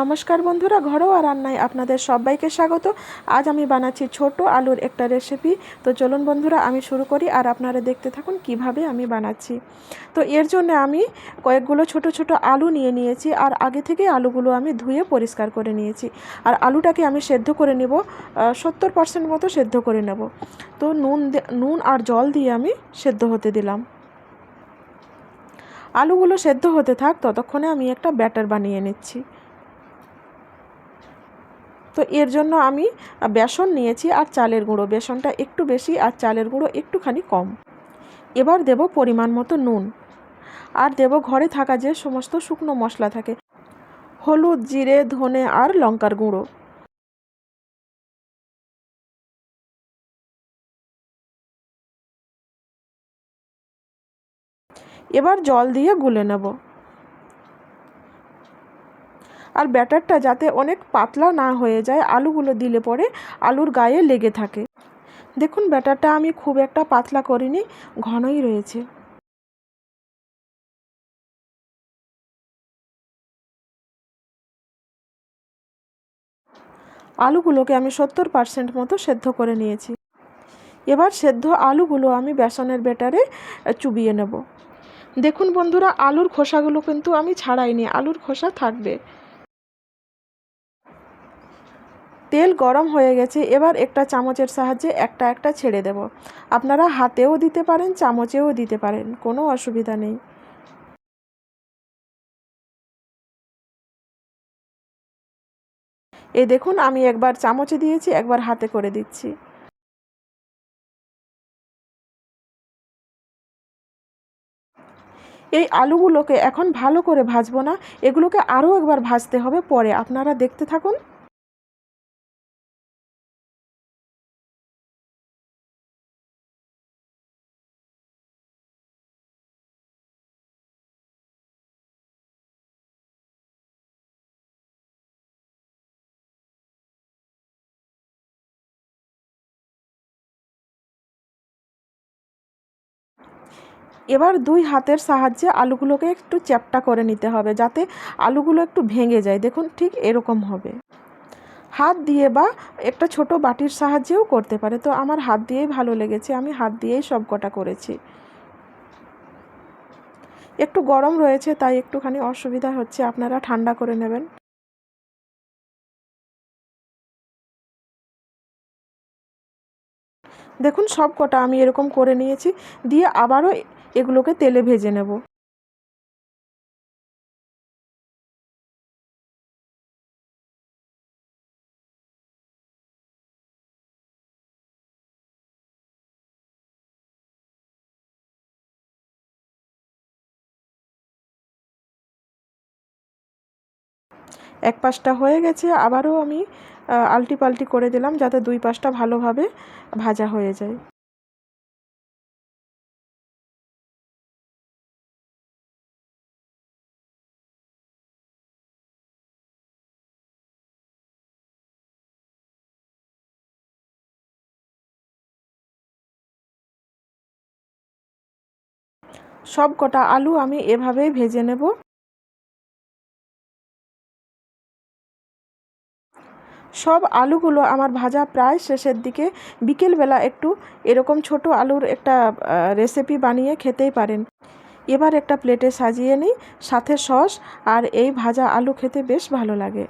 নমস্কার বন্ধুরা, ঘরোয়া রান্নায় আপনাদের সবাইকে স্বাগত। আজ আমি বানাচ্ছি ছোট আলুর একটা রেসিপি তো চলুন বন্ধুরা, আমি শুরু করি আর আপনারা দেখতে থাকুন কীভাবে আমি বানাচ্ছি। তো এর জন্য আমি কয়েকগুলো ছোট ছোট আলু নিয়ে নিয়েছি আর আগে থেকে আলুগুলো আমি ধুয়ে পরিষ্কার করে নিয়েছি। আর আলুটাকে আমি সেদ্ধ করে নেব সত্তর পার্সেন্ট মতো সেদ্ধ করে নেব। তো নুন নুন আর জল দিয়ে আমি সেদ্ধ হতে দিলাম। আলুগুলো সেদ্ধ হতে থাক, ততক্ষণে আমি একটা ব্যাটার বানিয়ে নিচ্ছি। তো এর জন্য আমি বেসন নিয়েছি আর চালের গুঁড়ো। বেসনটা একটু বেশি আর চালের গুঁড়ো একটুখানি কম। এবার দেব পরিমাণ মতো নুন। আর দেব ঘরে থাকা যে সমস্ত শুকনো মশলা থাকে, হলুদ, জিরে, ধনে আর লঙ্কার গুঁড়ো। এবার জল দিয়ে গুলে নেব। আর ব্যাটারটা যাতে অনেক পাতলা না হয়ে যায়, আলুগুলো দিলে পরে আলুর গায়ে লেগে থাকে। দেখুন ব্যাটারটা, আমি খুব একটা পাতলা করিনি, ঘনই রয়েছে। আলুগুলোকে আমি সত্তর পার্সেন্ট মতো সেদ্ধ করে নিয়েছি। এবার সেদ্ধ আলুগুলো আমি বেসনের ব্যাটারে চুবিয়ে নেব। দেখুন বন্ধুরা, আলুর খোসাগুলো কিন্তু আমি ছাড়াইনি, আলুর খোসা থাকবে। তেল গরম হয়ে গেছে, এবার একটা চামচের সাহায্যে একটা একটা ছেড়ে দেব। আপনারা হাতেও দিতে পারেন, চামচেও দিতে পারেন, কোনো অসুবিধা নেই। এই দেখুন, আমি একবার চামচে দিয়েছি, একবার হাতে করে দিচ্ছি। এই আলুগুলোকে এখন ভালো করে ভাজবো না, এগুলোকে আরও একবার ভাজতে হবে, পরে। আপনারা দেখতে থাকুন। এবার দুই হাতের সাহায্যে আলুগুলোকে একটু চ্যাপটা করে নিতে হবে যাতে আলুগুলো একটু ভেঙে যায়। দেখুন ঠিক এরকম হবে। হাত দিয়ে বা একটা ছোট বাটির সাহায্যেও করতে পারে। তো আমার হাত দিয়েই ভালো লেগেছে। আমি হাত দিয়েই সব কটা করেছি। একটু গরম রয়েছে, তাই একটুখানি অসুবিধা হচ্ছে। আপনারা ঠান্ডা করে নেবেন। দেখুন সব কটা আমি এরকম করে নিয়েছি। দিয়ে আবারও এগুলোকে তেলে ভেজে নেব। এক পাশটা হয়ে গেছে, আবারও আমি আলটি পাল্টি করে দিলাম যাতে দুই পাশটা ভালোভাবে ভাজা হয়ে যায়। সব কটা আলু আমি এভাবেই ভেজে নেব। সব আলুগুলো আমার ভাজা প্রায় শেষের দিকে। বিকেলবেলা একটু এরকম ছোট আলুর একটা রেসিপি বানিয়ে খেতেই পারেন। এবার একটা প্লেটে সাজিয়ে নিই, সাথে সস আর এই ভাজা আলু খেতে বেশ ভালো লাগে।